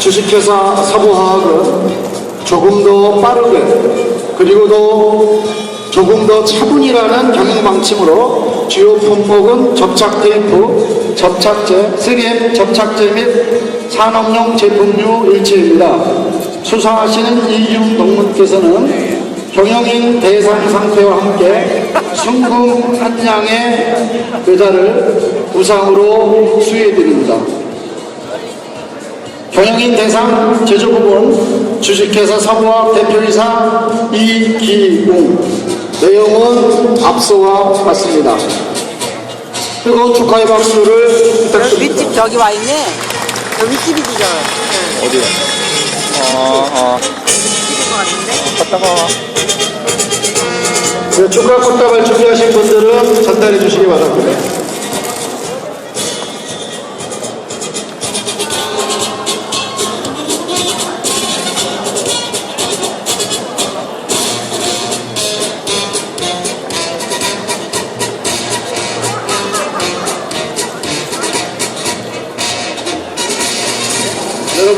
주식회사 사부화학은 조금 더 빠르게 그리고 더 조금 더 차분이라는 경영 방침으로 주요 품목은 접착 테이프, 접착제, 3M 접착제 및 산업용 제품류 일체입니다. 수상하시는 이중 농문께서는 경영인 대상 상태와 함께 순금 한 양의 배달을 우상으로 수여드립니다. 경영인 대상 제조부분 주식회사 사부학 대표이사 이기웅 내용은 앞서와 같습니다. 뜨거운 축하의 박수를 부탁드립니다. 윗집 저기 와 있네. 저 윗집이지 저. 어디요? 어, 어, 윗집인 것 같은데. 갔다가. 네, 축하 꽃다발 준비하신 분들은 전달해 주시기 바랍니다.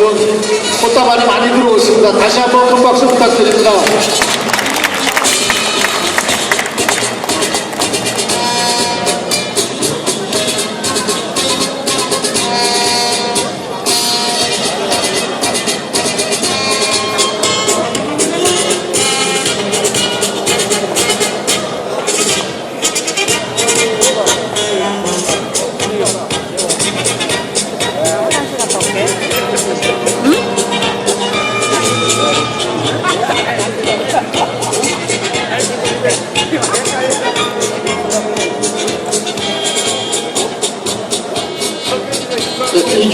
여러분 꽃다발이 많이 들어오습니다. 다시 한번 큰 박수 부탁드립니다.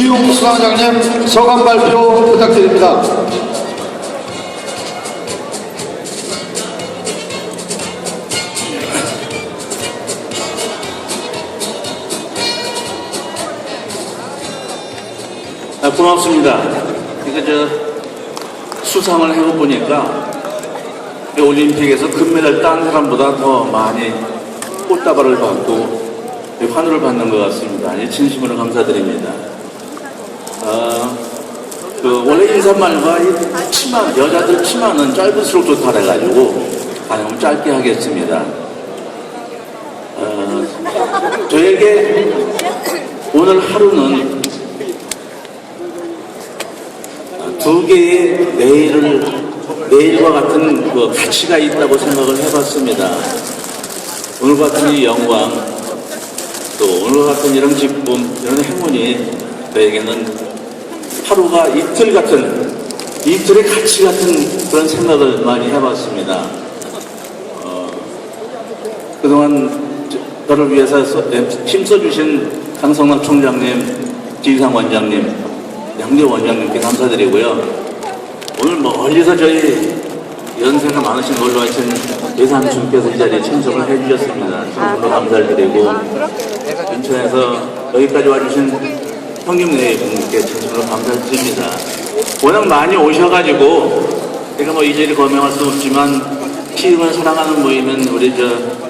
이기용 수상장님 소감 발표 부탁드립니다. 아, 고맙습니다. 이거 저 수상을 해보니까 이 올림픽에서 금메달 딴 사람보다 더 많이 꽃다발을 받고 이 환호를 받는 것 같습니다. 이 진심으로 감사드립니다. 아, 그 원래 인사말과 이 치마, 여자들 치마는 짧을수록 좋다 그래가지고 아니면 짧게 하겠습니다. 어, 저에게 오늘 하루는 두 개의 내일을 내일과 같은 그 가치가 있다고 생각을 해봤습니다. 오늘 같은 이 영광, 또 오늘 같은 이런 기쁨, 이런 행운이 저에게는 하루가 이틀 같은 이틀의 가치 같은 그런 생각을 많이 해봤습니다. 어, 그동안 저- 저를 위해서 써- 힘써주신 강성남 총장님, 지휘상 원장님, 양재 원장님께 감사드리고요. 오늘 멀리서 저희 연세가 많으신 걸로 하신 예상님께서 이 자리에 참석을 해주셨습니다. 정말로 감사를 드리고 인천에서 여기까지 와주신 형님네 분께 참석으로 감사를 드립니다. 워낙 많이 오셔가지고 제가 뭐 이리저리 거명할 수 없지만 시흥을 사랑하는 모임은 우리 저